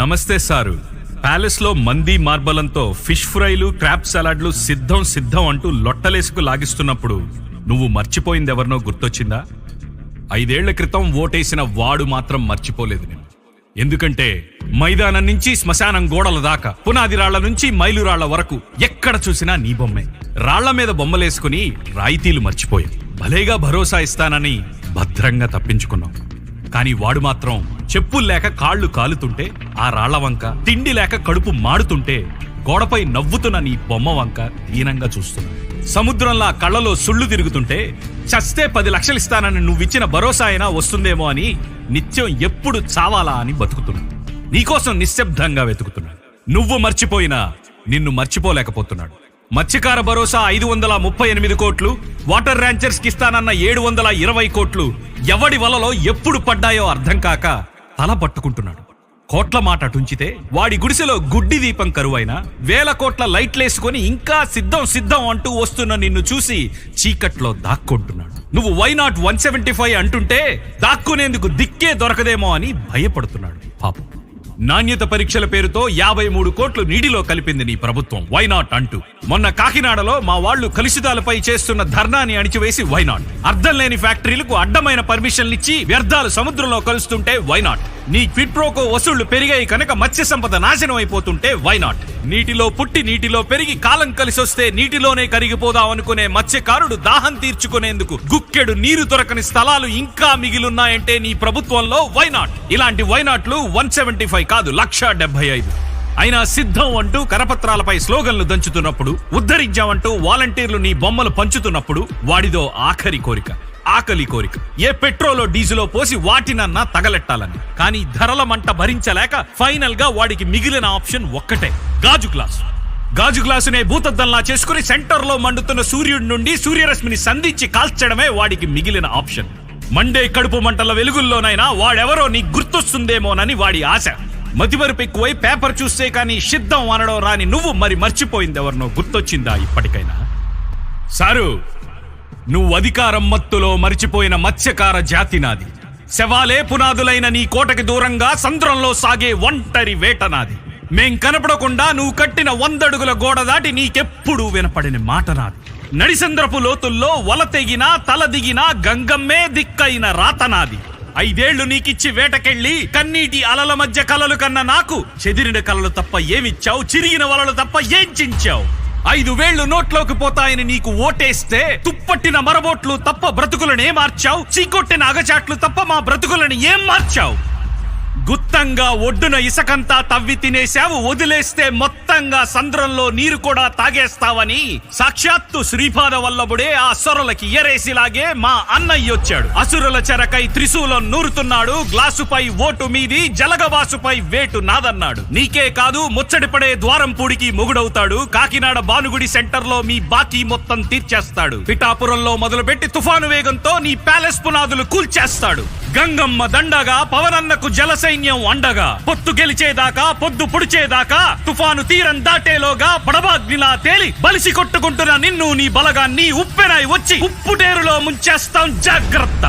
నమస్తే సారు. ప్యాలెస్లో మంది మార్బలంతో ఫిష్ ఫ్రైలు క్రాప్ సలాడ్లు సిద్ధం సిద్ధం అంటూ లొట్టలేసుకు లాగిస్తున్నప్పుడు నువ్వు మర్చిపోయింది ఎవరినో గుర్తొచ్చిందా? ఐదేళ్ళ క్రితం ఓటేసిన వాడు మాత్రం మర్చిపోలేదు నేను ఎందుకంటే మైదానం నుంచి శ్మశానం గోడల దాకా పునాది రాళ్ళ నుంచి మైలురాళ్ళ వరకు ఎక్కడ చూసినా నీ బొమ్మే. రాళ్ళ మీద బొమ్మలేసుకుని రాయితీలు మర్చిపోయాం. భలేగా భరోసా ఇస్తానని భద్రంగా తప్పించుకున్నాం. కానీ వాడు మాత్రం చెప్పులు లేక కాళ్ళు కాలుతుంటే ఆ రాళ్ళ వంక తిండి లేక కడుపు మాడుతుంటే గోడపై నవ్వుతున్న నీ బొమ్మ వంక దీనంగా చూస్తున్నా సముద్రంలా కళ్ళలో సుళ్ళు తిరుగుతుంటే చస్తే పది లక్షలు ఇస్తానని నువ్విచ్చిన భరోసా అయినా వస్తుందేమో అని నిత్యం ఎప్పుడు చావాలా అని బతుకుతున్నా నీకోసం నిశ్శబ్దంగా వెతుకుతున్నాడు నువ్వు మర్చిపోయినా నిన్ను మర్చిపోలేకపోతున్నాడు. మత్స్యకార భరోసా ఐదు వందల ముప్పై ఎనిమిది కోట్లు వాటర్ ర్యాంచర్స్కి ఇస్తానన్న ఏడు వందల ఇరవై కోట్లు ఎవడి వలలో ఎప్పుడు పడ్డాయో అర్థం కాక తల పట్టుకుంటున్నాడు. కోట్ల మాట అటుంచితే వాడి గుడిసెలో గుడ్డి దీపం కరువైనా వేల కోట్ల లైట్లేసుకొని ఇంకా సిద్ధం సిద్ధం అంటూ వస్తున్న నిన్ను చూసి చీకట్లో దాక్కుంటున్నాడు. నువ్వు why not one seventy five అంటుంటే దాక్కునేందుకు దిక్కే దొరకదేమో అని భయపడుతున్నాడు పాపం. నాణ్యత పరీక్షల పేరుతో యాభై మూడు కోట్లు నీటిలో కలిపింది నీ ప్రభుత్వం. వైనాట్ అంటూ మొన్న కాకినాడలో మా వాళ్ళు కలుషితాలపై చేస్తున్న ధర్నాని అణిచివేసి వైనాట్ అర్థం లేని ఫ్యాక్టరీలకు అడ్డమైన పర్మిషన్లు ఇచ్చి వ్యర్థాలు సముద్రంలో కలుస్తుంటే వైనాట్ నీ క్విడ్ ప్రోకో వసూళ్ళు పెరిగాయి కనుక మత్స్య సంపద నాశనం అయిపోతుంటే వైనాట్ నీటిలో పుట్టి నీటిలో పెరిగి కాలం కలిసొస్తే నీటిలోనే కరిగిపోదాం అనుకునే మత్స్యకారుడు దాహం తీర్చుకునేందుకు గుక్కెడు నీరు దొరకని స్థలాలు ఇంకా మిగిలున్నాయంటే నీ ప్రభుత్వంలో వైనాట్ ఇలాంటి వైనాట్లు వన్ సెవెంటీ ఫైవ్ కాదు లక్ష డెబ్బై ఐదు. అయినా సిద్ధం అంటూ కరపత్రాలపై స్లోగన్లు దంచుతున్నప్పుడు ఉద్ధరించామంటూ వాలంటీర్లు నీ బొమ్మలు పంచుతున్నప్పుడు వాడిదో ఆఖరి కోరిక. ఆకలి కోరిక. ఏ పెట్రోలో డీజిలో పోసి వాటినన్నా తగలెట్టాలని. కానీ ధరల మంట భరించలేక ఫైనల్గా వాడికి మిగిలిన ఆప్షన్ ఒక్కటే. గాజు గ్లాస్. గాజు గ్లాసునే భూతద్దంలా చేసుకుని సెంటర్లో మండుతున్న సూర్యుడి నుండి సూర్యరశ్మిని సంధించి కాల్చడమే వాడికి మిగిలిన ఆప్షన్. మండే కడుపు మంటల వెలుగుల్లోనైనా వాడెవరో నీ గుర్తొస్తుందేమోనని వాడి ఆశ. మతిమరుపు ఎక్కువై పేపర్ చూస్తే కానీ సిద్ధం అనడం రాని నువ్వు మరి మర్చిపోయిందెవరినో గుర్తొచ్చిందా ఇప్పటికైనా? సారు నువ్వు అధికారం మత్తులో మరిచిపోయిన మత్స్యకార జాతి నాది. శవాలే పునాదులైన నీ కోటకి దూరంగా సంద్రంలో సాగే ఒంటరి వేట నాది. మేం కనపడకుండా నువ్వు కట్టిన వందడుగుల గోడ దాటి నీకెప్పుడు వినపడిన మాట నాది. నడిసంద్రపు లోతుల్లో వల తెగినా తల దిగినా గంగమ్మే దిక్కైన రాతనాది ఐదేళ్ళు నీకిచ్చి వేటకెళ్ళి కన్నీటి అలల మధ్య కలలు కన్న నాకు చెదిరిన కలలు తప్ప ఏమిచ్చావు? చిరిగిన వలలు తప్ప ఏం చించావు? ఐదు వేళ్ళు నోట్లోకి పోతాయని నీకు ఓటేస్తే తుప్పట్టిన మరబోట్లు తప్ప బ్రతుకులను ఏం మార్చావు చీకొట్టిన అగచాట్లు తప్ప మా బ్రతుకులను ఏం మార్చావు? గుత్తంగా ఒడ్డున ఇసకంతా తవ్వి తినేశావు. వదిలేస్తే మొత్తంగా సంద్రంలో నీరు కూడా తాగేస్తావని సాక్షాత్తు శ్రీపాద వల్లభుడే ఆ అసురులకి ఎరేసిలాగే మా అన్నయ్య వచ్చాడు. అసురుల చెరకై త్రిశూలం నూరుతున్నాడు. గ్లాసుపై ఓటు మీది జలగబాసుపై వేటు నాదన్నాడు. నీకే కాదు ముచ్చడిపడే ద్వారం పూడికి మొగుడవుతాడు. కాకినాడ బానుగుడి సెంటర్లో మీ బాకీ మొత్తం తీర్చేస్తాడు. పిఠాపురంలో మొదలుపెట్టి తుఫాను వేగంతో నీ ప్యాలెస్ పునాదులు కూల్చేస్తాడు. గంగమ్మ దండగా పవనన్నకు జల సైన్యం అండగా పొత్తు గెలిచేదాకా పొద్దు పొడిచేదాకా తుఫాను తీరం దాటేలోగా పడబాగ్నిలా తేలి బలిసి కొట్టుకుంటున్న నిన్ను నీ బలగాన్ని ఉప్పెనాయి వచ్చి ఉప్పుటేరులో ముంచేస్తాం జాగ్రత్త.